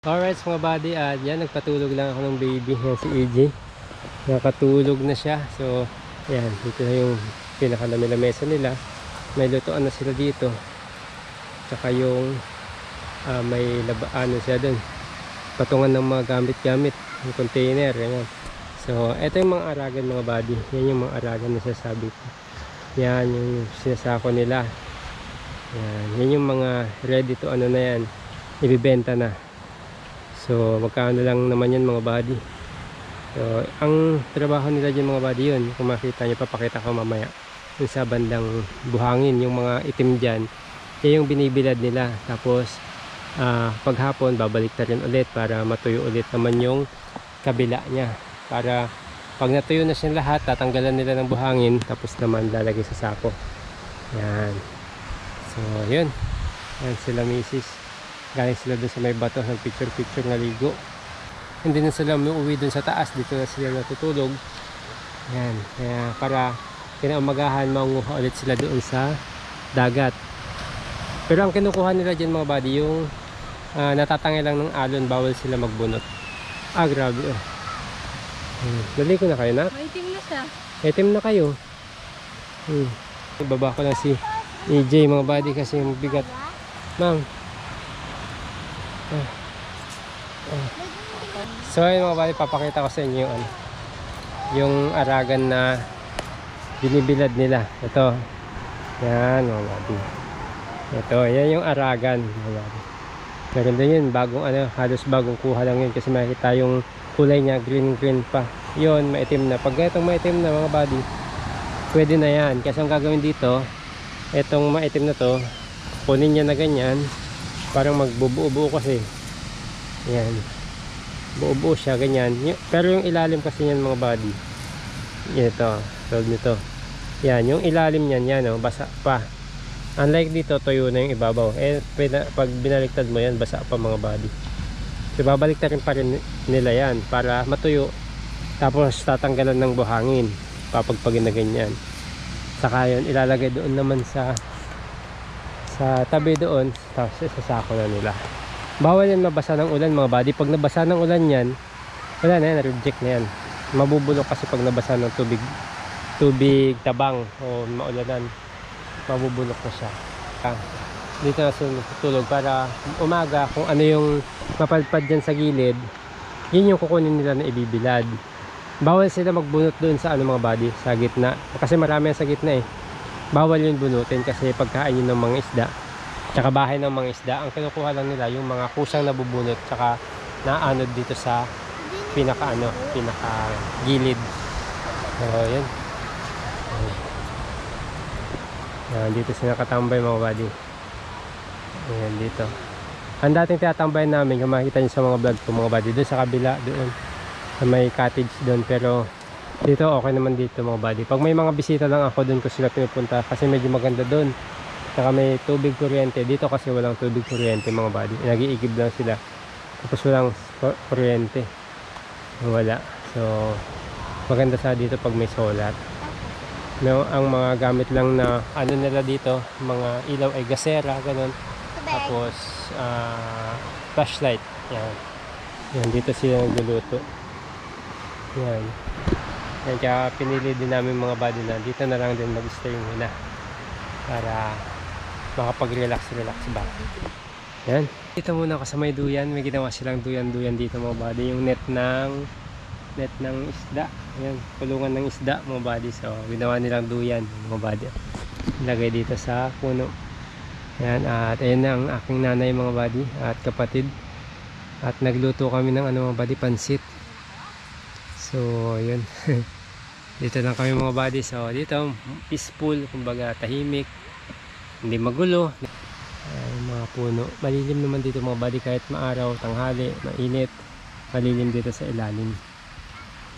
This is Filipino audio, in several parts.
Alright mga buddy, at yan nagpatulog lang ako ng baby. Yan si EJ. Nakatulog na siya. So, yan, dito na yung pinakalamesa nila. May lutoan na sila dito. Tsaka yung ah, may laba, ano siya dun. Patungan ng mga gamit-gamit. Yung container, yan. So, eto yung mga aragan mga buddy. Yan yung mga aragan na sasabi ko. Yan yung sinasako nila. Yan, yan yung mga ready to ano na yan. Ibibenta na. So, magkano lang naman yan mga buddy. So, ang trabaho nila dyan mga buddy yun. Kung makita nyo, papakita ko mamaya. Yung sa bandang buhangin, yung mga itim dyan. Yan yung binibilad nila. Tapos, ah, paghapon, babalik na rin ulit para matuyo ulit naman yung kabila niya. Para pag natuyo na siya lahat, tatanggalan nila ng buhangin. Tapos naman lalagay sa sako. Yan. So, yun. Yan sila misis galing sila dun sa may bato ng picture picture na ligo. Hindi na sila umuwi dun sa taas. Dito na sila natutulog. Yan. Kaya para kinaumagahan manguha ulit sila doon sa dagat. Pero ang kinukuha nila dyan mga buddy yung uh, natatangay lang ng alon bawal sila magbunot. Ah grabe oh. Hmm. dali ko na kayo na Maitim na siya. item na kayo. Hmm. ibaba ko lang si EJ mga buddy kasi yung So ayun mga bali, papakita ko sa inyo yung, ano, yung aragan na binibilad nila. Ito. Yan mga bali. Ito, yan yung aragan. Mga bali. Maganda yun, bagong ano, halos bagong kuha lang yun kasi makikita yung kulay niya, green green pa. Yun, maitim na. Pag itong maitim na mga body, pwede na yan. Kasi ang gagawin dito, itong maitim na to, kunin niya na ganyan, parang magbubuo-buo kasi. Yan. Buo-buo siya, ganyan. Pero yung ilalim kasi niyan mga body. Ito, tulad nito. Yan, yung ilalim niyan, yan oh, basa pa. Unlike dito, tuyo na yung ibabaw. Eh, pag binaliktad mo yan, basa pa mga body. So, babalik rin pa rin nila yan para matuyo. Tapos, tatanggalan ng buhangin. Papagpagin na ganyan. Saka yun, ilalagay doon naman sa sa tabi doon. Tapos, isasako na nila. Bawal yan mabasa ng ulan mga buddy. Pag nabasa ng ulan yan, wala na yan, reject na yan. Mabubulok kasi pag nabasa ng tubig, tubig, tabang o maulanan, mabubulok na siya. Ah, dito na natutulog para umaga kung ano yung mapalpad dyan sa gilid, yun yung kukunin nila na ibibilad. Bawal sila magbunot doon sa ano mga body, sa gitna. Kasi marami yan sa gitna eh. Bawal yun bunutin kasi pagkain yun ng mga isda tsaka bahay ng mga isda ang kinukuha lang nila yung mga kusang nabubunot tsaka naanod dito sa pinaka ano pinaka gilid. So yun. Yan dito sila katambay mga buddy. Ayan dito. Ang dating tinatambay namin kung makikita nyo sa mga vlog ko mga buddy doon sa kabila doon. May cottage doon pero dito okay naman dito mga buddy. Pag may mga bisita lang ako doon ko sila pinupunta kasi medyo maganda doon Saka may tubig kuryente. Dito kasi walang tubig kuryente mga buddy. Nag-iigib lang sila. Tapos walang ku- kuryente. Wala. So, maganda sa dito pag may solar. No, ang mga gamit lang na ano nila dito, mga ilaw ay gasera, ganun. Tapos, ah, flashlight. Yan. Yan, dito sila nagluluto. Yan. Yan, kaya pinili din namin mga buddy na dito na lang din mag-stay muna. Para makapag-relax-relax ba. Yan. Dito muna ako sa may duyan. May ginawa silang duyan-duyan dito mga buddy. Yung net ng net ng isda. Yan. Kulungan ng isda mga buddy. So, ginawa nilang duyan mga buddy. Ilagay dito sa puno. Yan. At ayun na ang aking nanay mga buddy. At kapatid. At nagluto kami ng ano mga buddy. Pansit. So, yun. dito lang kami mga buddy. So, dito peaceful. Kumbaga tahimik hindi magulo. Ay mga puno. Malilim naman dito mga buddy kahit maaraw, tanghali, mainit. Malilim dito sa ilalim.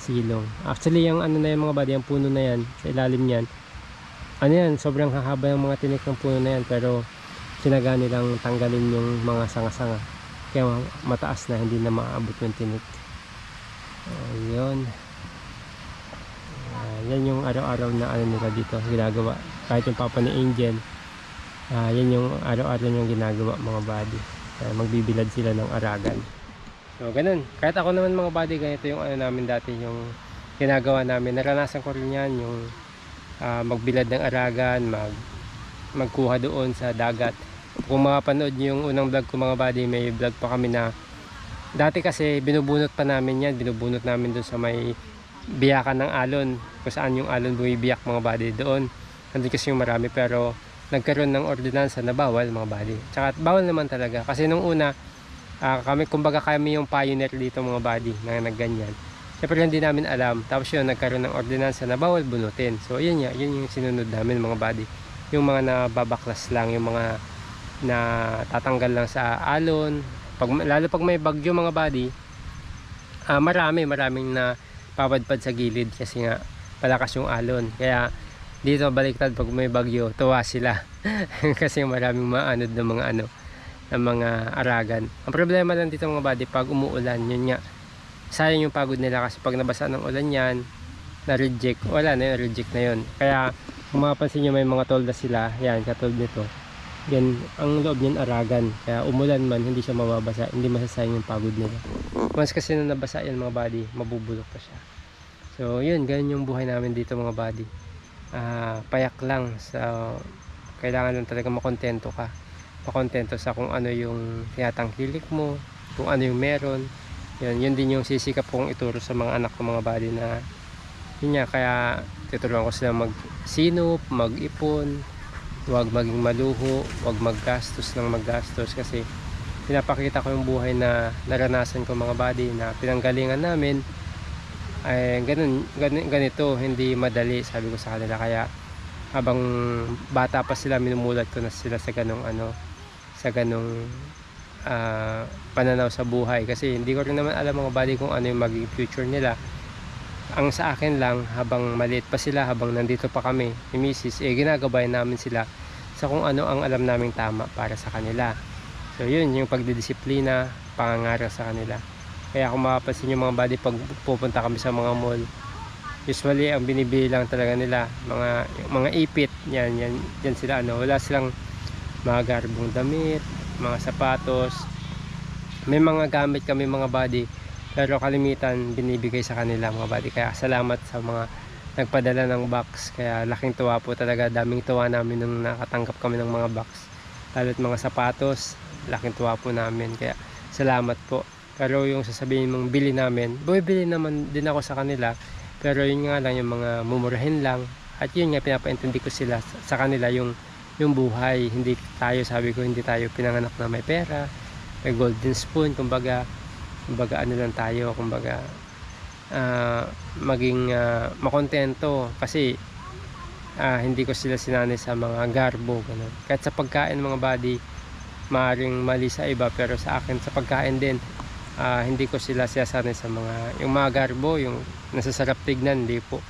Silong. Actually yung ano na yan mga buddy yung puno na yan sa ilalim yan ano yan sobrang hahaba yung mga tinik ng puno na yan pero sinaga nilang tanggalin yung mga sanga-sanga. Kaya mataas na hindi na maaabot yung tinik. Ayun. Ah, yan yung araw-araw na ano nila dito ginagawa. Kahit yung papa ni Angel Ah, yan yung araw-araw yung ginagawa mga buddy. Ah, magbibilad sila ng aragan. So, ganun. Kahit ako naman mga buddy, ganito yung ano namin dati, yung ginagawa namin. Naranasan ko rin yan, yung ah, magbilad ng aragan, mag, magkuha doon sa dagat. Kung mapanood niyo yung unang vlog ko mga buddy, may vlog pa kami na dati kasi binubunot pa namin yan, binubunot namin doon sa may biyakan ng alon, kung saan yung alon bumibiyak mga buddy doon. Nandun kasi yung marami pero nagkaroon ng ordinansa na bawal mga buddy. Tsaka bawal naman talaga kasi nung una ah, kami kumbaga kami yung pioneer dito mga buddy na nagganyan. Siyempre hindi namin alam. Tapos yun nagkaroon ng ordinansa na bawal bunutin. So yun nga, yun yung sinunod namin mga buddy. Yung mga nababaklas lang, yung mga na tatanggal lang sa alon. Pag, lalo pag may bagyo mga buddy, ah, marami, maraming na papadpad sa gilid kasi nga palakas yung alon. Kaya dito baliktad pag may bagyo, tuwa sila. kasi maraming maanod ng mga ano, ng mga aragan. Ang problema lang dito mga buddy, pag umuulan, yun nga, sayang yung pagod nila kasi pag nabasa ng ulan yan, na-reject, wala na yun, reject na yun. Kaya, kung mapapansin nyo may mga tolda sila, yan, katulad nito, yan, ang loob niyan aragan. Kaya umulan man, hindi siya mababasa, hindi masasayang yung pagod nila. Once kasi na nabasa yan mga buddy, mabubulok pa siya. So, yun, ganyan yung buhay namin dito mga buddy. Ah, payak lang. Sa kailangan lang talaga makontento ka. Makontento sa kung ano yung tinatangkilik mo, kung ano yung meron. Yun, yun din yung sisikap kong ituro sa mga anak ko mga body na yun nga, kaya tuturuan ko sila mag-sinop, mag-ipon, huwag maging maluho, huwag maggastos ng maggastos. Kasi pinapakita ko yung buhay na naranasan ko mga body na pinanggalingan namin ay ganun, ganun, ganito, hindi madali sabi ko sa kanila. Kaya habang bata pa sila minumulat ko na sila sa ganong ano sa ganong ah, pananaw sa buhay. Kasi hindi ko rin naman alam mga buddy kung ano yung magiging future nila. Ang sa akin lang habang maliit pa sila habang nandito pa kami ni Mrs. eh ginagabayan namin sila sa kung ano ang alam naming tama para sa kanila. So yun yung pagdidisiplina pangangaral sa kanila kaya kung mapapansin yung mga buddy pag pupunta kami sa mga mall usually ang binibili lang talaga nila mga mga ipit. Yan yan yan sila ano. Wala silang mga garbong damit mga sapatos. May mga gamit kami mga body pero kalimitan binibigay sa kanila mga body kaya salamat sa mga nagpadala ng box. Kaya laking tuwa po talaga. Daming tuwa namin nung nakatanggap kami ng mga box. Lalo't mga sapatos laking tuwa po namin. Kaya salamat po pero yung sasabihin mong bili namin bumibili naman din ako sa kanila. Pero yun nga lang yung mga mumurahin lang. At yun nga pinapaintindi ko sila sa, kanila yung yung buhay. Hindi tayo sabi ko hindi tayo pinanganak na may pera may golden spoon kumbaga kumbaga ano lang tayo kumbaga ah, maging ah, makontento. Kasi ah, hindi ko sila sinanay sa mga garbo ganun. kahit sa pagkain mga body maaring mali sa iba pero sa akin sa pagkain din ah, hindi ko sila siyasanay sa mga yung mga garbo yung nasasarap tignan hindi po.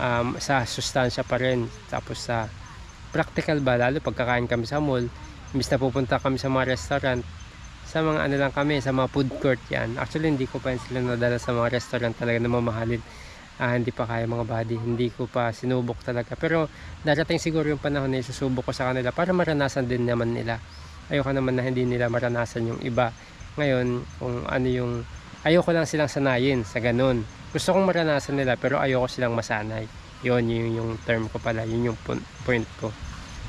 Um, sa sustansya pa rin. Tapos sa practical ba lalo pagkakain kami sa mall imbis na pupunta kami sa mga restaurant sa mga ano lang kami sa mga food court yan. Actually hindi ko pa sila nadala sa mga restaurant talaga na mamahalin. Ah, hindi pa kaya mga body hindi ko pa sinubok talaga. Pero darating siguro yung panahon na isusubok ko sa kanila para maranasan din naman nila. Ayoko naman na hindi nila maranasan yung iba ngayon kung ano yung ayoko lang silang sanayin sa ganun. Gusto kong maranasan nila pero ayoko silang masanay. Yun yun yung term ko pala yun yung point ko.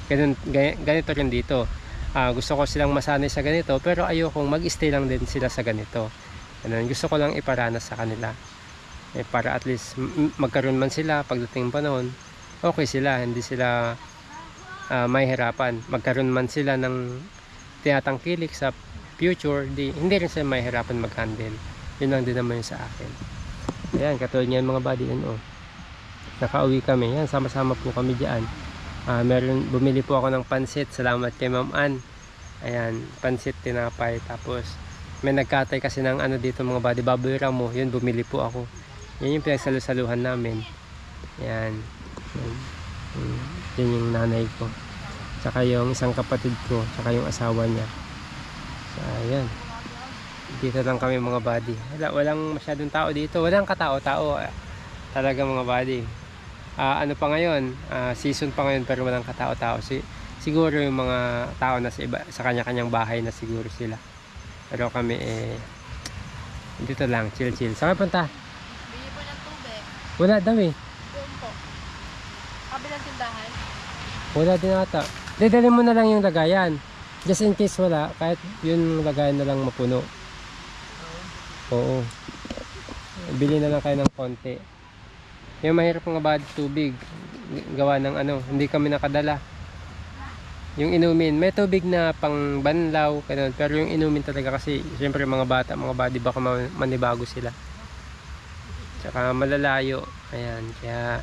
Ganun, ga- ganito rin dito. Ah, gusto ko silang masanay sa ganito pero ayokong mag-stay lang din sila sa ganito. Ganun, gusto ko lang iparanas sa kanila. Eh, para at least magkaroon man sila pagdating panahon okay sila hindi sila ah, mahihirapan magkaroon man sila ng tinatangkilik sa future di, hindi rin sila mahihirapan mag-handle. Yun lang din naman yung sa akin. Ayan katulad niyan mga buddy yan oh nakauwi kami. Yan sama-sama po kami diyan Ah, meron bumili po ako ng pansit. Salamat kay Ma'am Ann. Ayan pansit tinapay. Tapos may nagkatay kasi ng ano dito mga buddy baboy ramo. Yun bumili po ako. Yan yung pinagsalusaluhan namin. Yan yan, yan, yan yung nanay ko. Tsaka yung isang kapatid ko. Tsaka yung asawa niya so, ayan dito lang kami mga buddy wala, walang masyadong tao dito walang katao-tao ah, talaga mga buddy Ah, ano pa ngayon, ah, season pa ngayon pero walang katao-tao. Si, siguro yung mga tao na sa, iba, sa kanya-kanyang bahay na siguro sila. Pero kami eh, Dito lang, chill chill. Saan punta? Bili po ng tubig. Wala daw eh. Doon po. Kabilang tindahan. Wala din ata. Dadali mo na lang yung lagayan. Just in case wala, kahit yung lagayan na lang mapuno. Oo. Bili na lang kayo ng konti. Yung mahirap nga ba tubig, gawa ng ano, hindi kami nakadala. Yung inumin, may tubig na pang banlaw, ganun. Pero yung inumin talaga kasi, siyempre mga bata, mga body baka ma- manibago sila. Tsaka malalayo. Ayan, kaya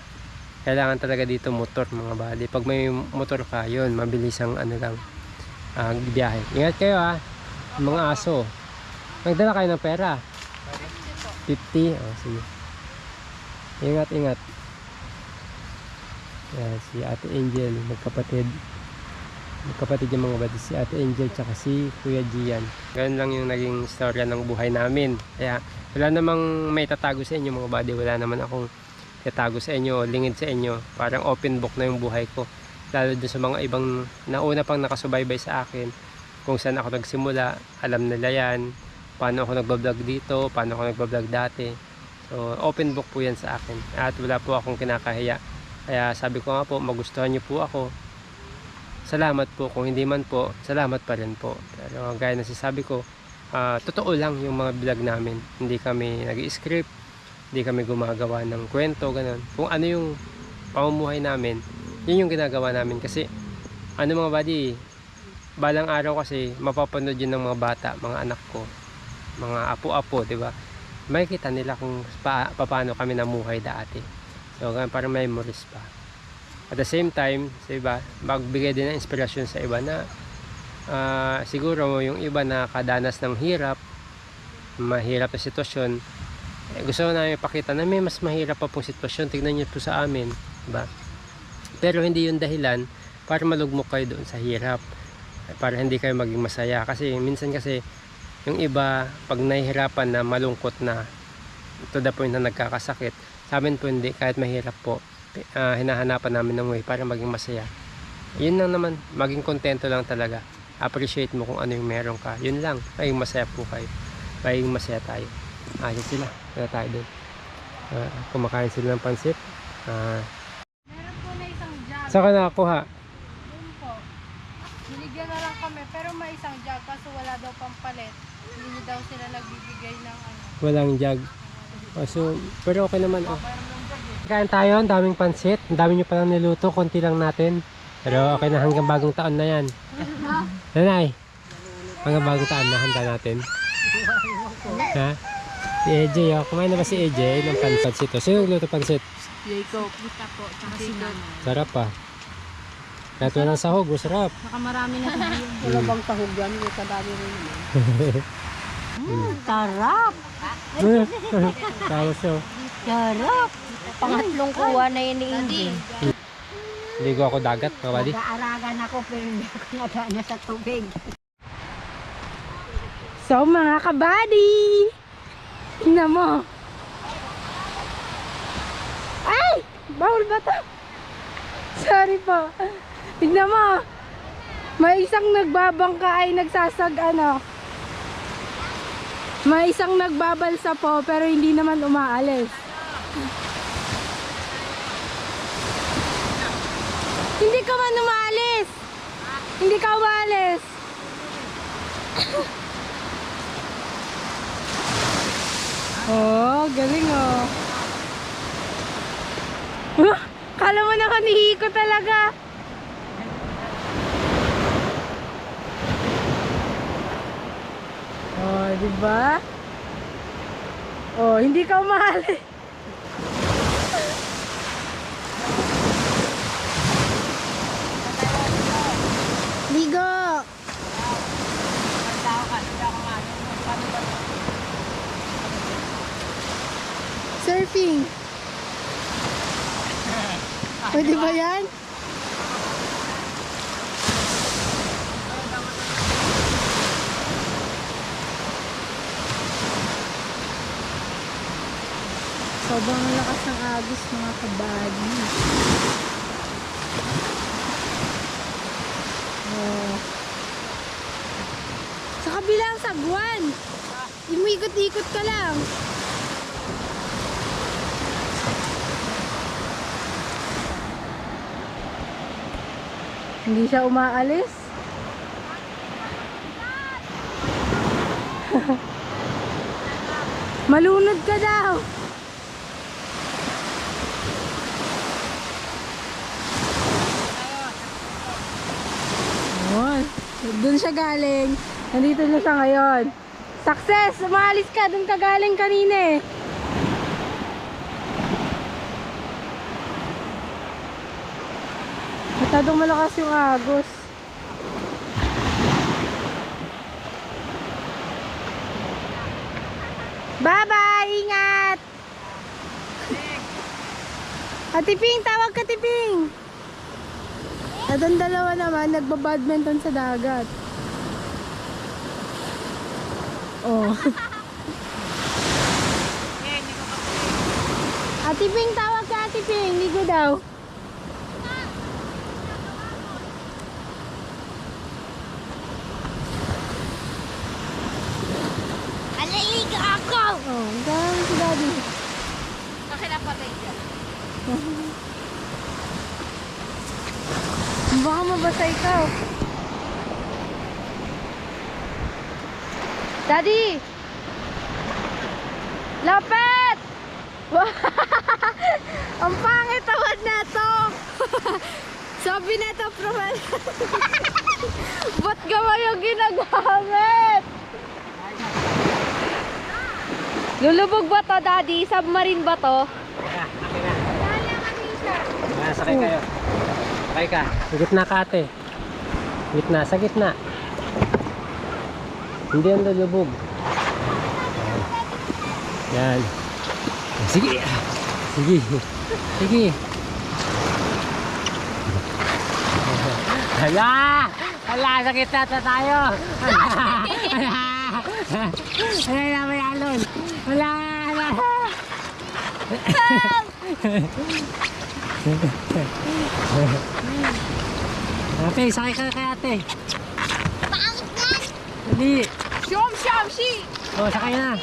kailangan talaga dito motor mga body. Pag may motor ka, yun, mabilis ang ano lang, ah, biyahe. Ingat kayo ha, mga aso. Nagdala kayo ng pera. Hindi po. 50? Oh, sige. Ingat, ingat. Yan, si Ate Angel, magkapatid. Magkapatid yung mga bati, si Ate Angel tsaka si Kuya Gian. Ganun lang yung naging istorya ng buhay namin. Kaya wala namang may tatago sa inyo mga buddy. Wala naman akong tatago sa inyo, lingid sa inyo. Parang open book na yung buhay ko. Lalo dun sa mga ibang nauna pang nakasubaybay sa akin. Kung saan ako nagsimula, alam nila yan. Paano ako nagbablog dito, paano ako nagbablog dati. So, open book po yan sa akin. At wala po akong kinakahiya. Kaya sabi ko nga po, magustuhan niyo po ako. Salamat po. Kung hindi man po, salamat pa rin po. Pero gaya na sasabi ko, ah, totoo lang yung mga vlog namin. Hindi kami nag-script, hindi kami gumagawa ng kwento, ganun. Kung ano yung pamumuhay namin, yun yung ginagawa namin. Kasi, ano mga buddy, balang araw kasi, mapapanood yun ng mga bata, mga anak ko, mga apo-apo, di ba? Makikita nila kung pa, paano kami namuhay dati. So, ganun, parang memories pa. At the same time, sa iba, magbigay din ng inspirasyon sa iba na ah, siguro yung iba na kadanas ng hirap, mahirap na sitwasyon, eh, gusto namin ipakita na may mas mahirap pa pong sitwasyon. Tignan niyo po sa amin, diba? Pero hindi yun dahilan para malugmok kayo doon sa hirap. Para hindi kayo maging masaya. Kasi minsan kasi yung iba, pag nahihirapan na malungkot na to the point na nagkakasakit, sa amin po hindi, kahit mahirap po, ah, hinahanapan namin ng way para maging masaya. Yun lang naman, maging kontento lang talaga. Appreciate mo kung ano yung meron ka. Yun lang, maging masaya po kayo. Maging masaya tayo. Ayos sila, kaya tayo doon. Ah, kumakain sila ng pansit. Ah, Meron po na isang jug. Saan ka nakakuha? Doon po. Binigyan na lang kami. Pero may isang jug. Kaso wala daw pang palit. Hindi daw sila nagbibigay ng ano. Walang jug. Oh, so, pero okay naman. Oh. Kain tayo, ang daming pansit. Ang dami nyo palang niluto, konti lang natin. Pero okay na hanggang bagong taon na yan. Nanay, hanggang bagong taon na handa natin. Ha? Si AJ, oh. Kumain na ba si AJ ng pan- pansit? Sino nagluto pansit? Jacob. Kita po. Tsaka si Sarap pa. Kahit walang sahog, masarap. Saka marami na hindi. Wala bang tahog yan? May kadami rin naman. Tarap! Tapos oh, Tarap! Pangatlong kuha na yun ni Indy. ligo ako dagat, mga buddy. Nag-aaragan ako pero hindi ako nadana sa tubig. So mga kabady! Tingnan mo! Ay! Bawal ba to? Sorry po. Tingnan mo! May isang nagbabangka ay nagsasag ano. May isang nagbabalsa po pero hindi naman umaalis. Hindi ka man umaalis! Hindi ka umaalis! Oh, galing oh. Wah, Kala mo naman ko talaga. Oh, di ba? Oh, hindi ka umahali. Ligo! Surfing. Pwede ba yan? Sobrang lakas ng agos mga kabady. Oh. Sa kabilang sagwan. Umikot-ikot ka lang. Hindi siya umaalis. Malunod ka daw. Ayun. Doon siya galing. Nandito na siya ngayon. Success! Umalis ka. Doon ka galing kanina eh. Masyadong malakas yung agos. Bye-bye! Ingat! Ate Ping, tawag ka, Ate Ping! At ang dalawa naman, nagbabadminton sa dagat. Oh. Ate Ping, tawag ka, Ate Ping. Ligo daw. Alaliga ako! Oh, ang dami si Daddy. Bakit napatay ka? Baka mabasa ikaw. Daddy! Lapit! Ang pangit tawad na to! Sabi na to, profile. Ba't gawa yung ginagamit? Lulubog ba to, Daddy? Submarine ba to? Ah, sakay kayo. Sakay ka. Sa gitna ka ate. Gitna, sa gitna. Hindi yan lulubog. Yan. Sige. Sige. Sige. Hala! Hala! Sa gitna na tayo! Hala! Hala! Hala na may alon! Hala! Hala! Ate, sakay ka kay ate. Pangit yan! Dali. Shom, shom, shi! Oh, sakay na.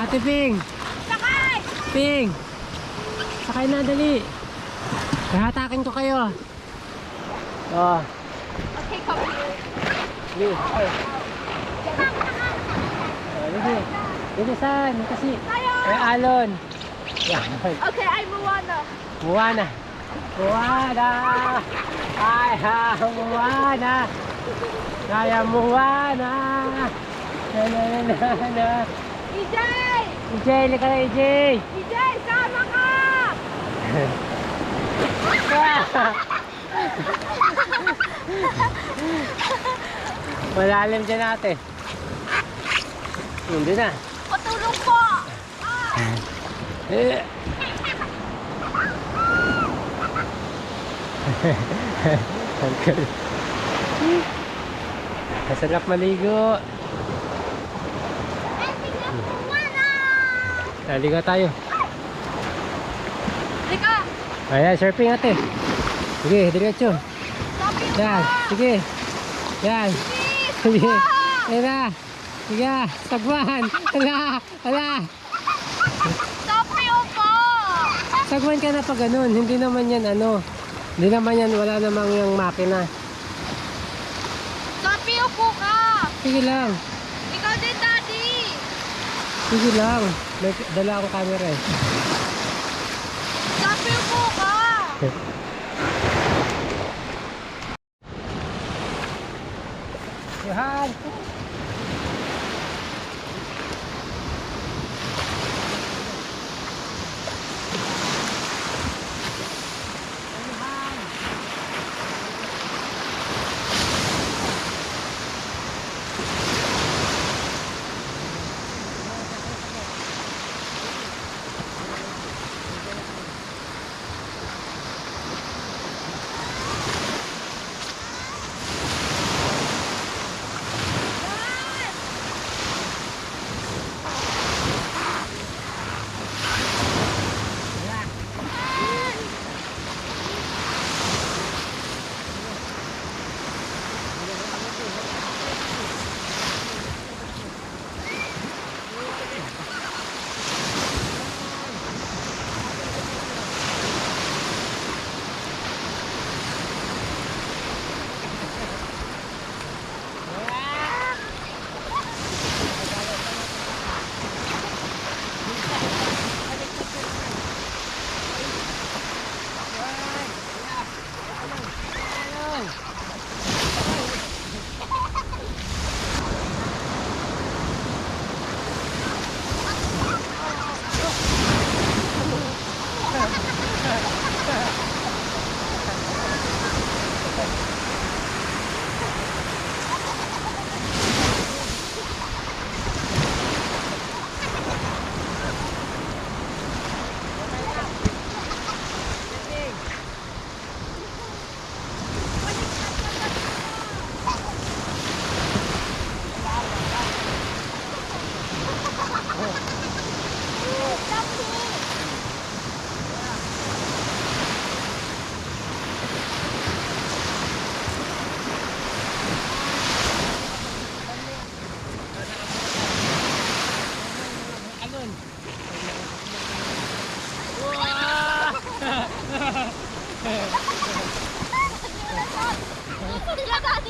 Ate Ping. Sakay! Ping. Sakay na, dali. Hahatakin ko kayo. Oh, Okay, copy. dali. Ay. Oh, dali. Dali saan? Kasi. May alon. Yan. Okay, I'm Moana. Moana. Moana. Ay, ha, Moana. Kaya Moana. Na, na, na, na, na. EJ! EJ, lika na EJ. EJ, sama ka! Malalim dyan ate. Hindi na. Patulong po! Eh. Galing. Masarap maligo. Naligo tayo. Lika! Ayan, surfing ate. Sige, diretso. Yan, sige. Yan. Sige. Ayan na. Sige, sagwan. Hala, hala. Sabi mo po! Sagwan ka na pa ganun. Hindi naman yan ano. Hindi naman yan, wala namang yung makina. Sabi mo ka! Sige lang. Ikaw din, Daddy! Sige lang. May dala akong camera eh. Sabi mo ka! Johan! 你要干啥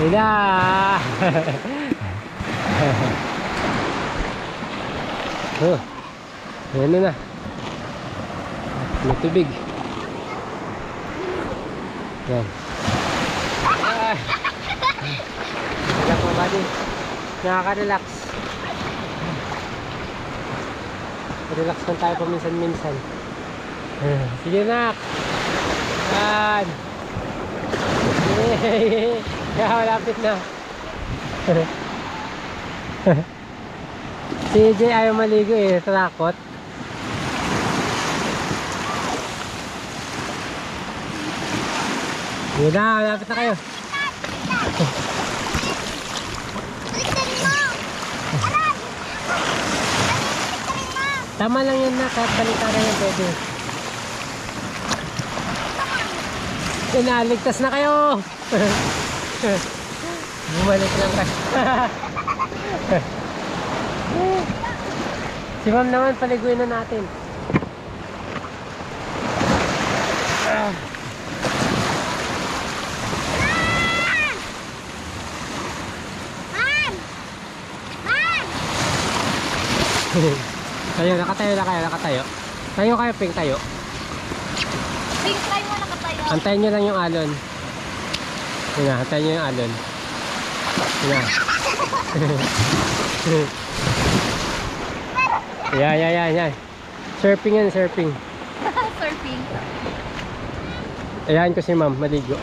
Hila! oh, ayan na. May tubig. Yan. Ah. Relax mo, buddy. Nakaka-relax. Relax lang tayo paminsan-minsan. Ah, Sige, nak. Yan. Kaya malapit na. si AJ ayaw maligo eh, takot. Yun na, malapit na kayo. Listen, Mom. Aray. Listen, Mom. Tama lang yan na, kahit baliktaran yan pwede. Inaligtas na kayo! Bumalik lang ka. si ma'am naman, paliguin na natin. Ah. Mom. Mom. Tayo, nakatayo na kayo, nakatayo. Tayo kayo, ping tayo. Big try mo nakatayo. Antayin nyo lang yung alon. Yun na, antayin nyo yung alon. Yun na. yeah, yeah, yeah, yeah. Surfing yan, surfing. Surfing. Ayahin ko si ma'am, maligo.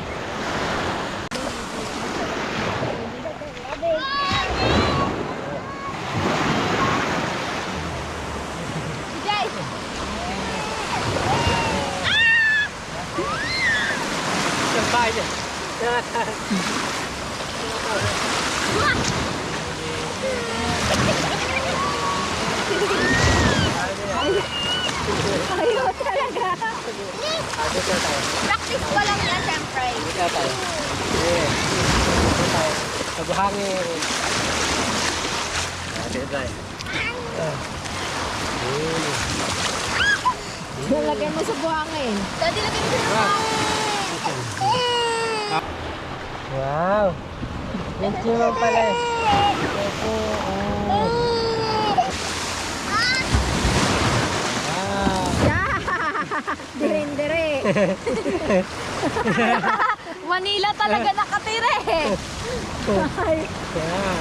Practice ko lang yan, syempre. Kaya tayo. Yeah. Dito tayo. Sa buhangin. Dito tayo. Ah. Nalagay mo sa buhangin. Daddy, lagyan mo sa Wow! Yan si ma'am pala eh. Opo, oh. Wow! Dire-dire. Manila talaga nakatira eh. Yeah.